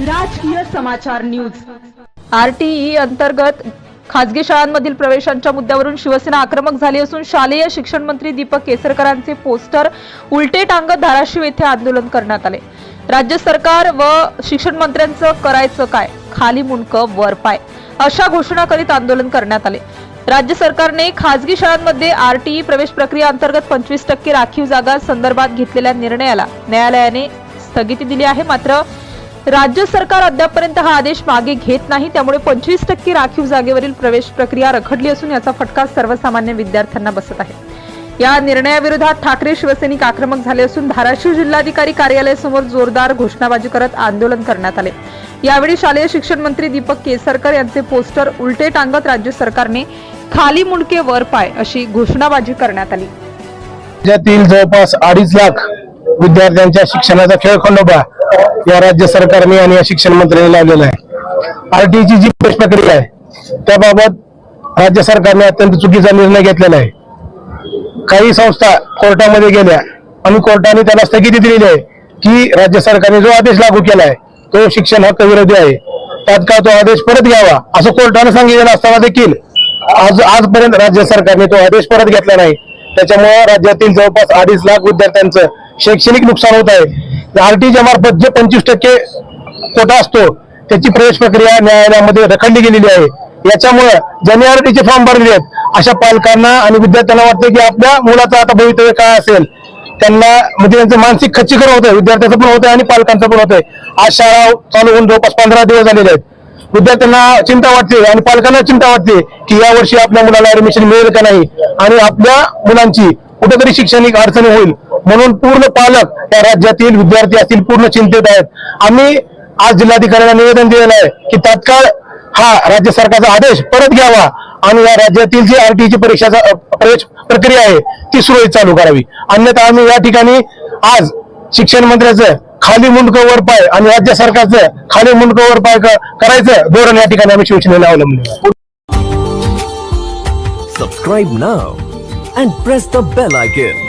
राजकीय समाचार news. RTE अंतर्गत खासगी शाळांमधील प्रवेशांच्या मुद्द्यावरून शिवसेना आक्रमक झाली असून शालेय शिक्षण मंत्री दीपक केसरकरांचे पोस्टर उलटे टांगत धाराशिव येथे आंदोलन करण्यात आले. राज्य सरकार व शिक्षण मंत्र्यांचं करायचं काय? खाली मुंडकं वर पाय. अशा घोषणा करीत आंदोलन करण्यात आले. राज्य सरकारने खासगी शाळांमध्ये आरटीई प्रवेश प्रक्रिया अंतर्गत पंचवीस टक्के राखीव जागा संदर्भात घेतलेल्या निर्णयाला न्यायालयाने स्थगिती दिली आहे. मात्र राज्य सरकार अद्यापपर्यंत हा आदेश मागे घेत नाही. त्यामुळे पंचवीस टक्के राखीव जागेवरील प्रवेश प्रक्रिया रखडली असून याचा फटका सर्वसामान्य विद्यार्थ्यांना बसत आहे. या निर्णयाविरोधात ठाकरे शिवसैनिक आक्रमक झाले असून धाराशिव जिल्हाधिकारी कार्यालयासमोर जोरदार घोषणाबाजी करत आंदोलन करण्यात आले. यावेळी शालेय शिक्षण मंत्री दीपक केसरकर यांचे पोस्टर उलटे टांगत राज्य सरकारने खाली मुंडके वर पाय अशी घोषणाबाजी करण्यात आली. राज्यातील जवळपास अडीच लाख विद्यार्थ्यांच्या शिक्षणाचा खेळखंडोबा या राज्य सरकारने आणि या शिक्षण मंत्र्यांनी लावलेला आहे. आरटीची जी प्रवेश प्रक्रिया आहे त्याबाबत राज्य सरकारने अत्यंत चुकीचा निर्णय घेतलेला आहे. काही संस्था कोर्टामध्ये गेल्या आणि कोर्टाने त्याला स्थगिती दिलेली आहे की राज्य सरकारने जो आदेश लागू केला आहे तो शिक्षण हक्क विरोधी आहे. तात्काळ तो आदेश परत घ्यावा असं कोर्टाने सांगितलेलं असताना देखील आज आजपर्यंत राज्य सरकारने तो आदेश परत घेतला नाही. त्याच्यामुळे राज्यातील जवळपास अडीच लाख विद्यार्थ्यांचं शैक्षणिक नुकसान होत आहे. आरटीच्या मार्फत जे पंचवीस टक्के कोटा असतो त्याची प्रवेश प्रक्रिया न्यायालयामध्ये रखडली गेलेली आहे. याच्यामुळे ज्यांनी आरटीचे फॉर्म भरले आहेत अशा पालकांना आणि विद्यार्थ्यांना वाटतं की आपल्या मुलाचं आता भवितव्य काय असेल त्यांना म्हणजे त्यांचं मानसिक खच्चीकरण होतंय विद्यार्थ्याचं पण होतंय आणि पालकांचं पण होतंय. आज शाळा चालू होऊन जवळपास पंधरा दिवस झालेले आहेत. विद्यार्थ्यांना चिंता वाटते आणि पालकांना चिंता वाटते की या वर्षी आपल्या मुलाला ऍडमिशन मिळेल का नाही आणि आपल्या मुलांची कुठेतरी शैक्षणिक अडचणी होईल. म्हणून पूर्ण पालक या राज्यातील विद्यार्थी असतील पूर्ण चिंतेत आहेत. आम्ही आज जिल्हाधिकाऱ्यांना निवेदन दिलेलं आहे की तात्काळ हा राज्य सरकारचा आदेश परत घ्यावा आणि या राज्यातील जी आरटीची परीक्षाचा प्रवेश प्रक्रिया आहे ती सुरळीत चालू करावी. अन्यथा आम्ही या ठिकाणी आज शिक्षण मंत्र्याचं खाली मुंडकं वर पाय आणि राज्य सरकारचं खाली मुंडकं वर पाय क- करायचं धोरण या ठिकाणी आम्ही शिवसेनेला अवलंबले subscribe now and press the bell icon.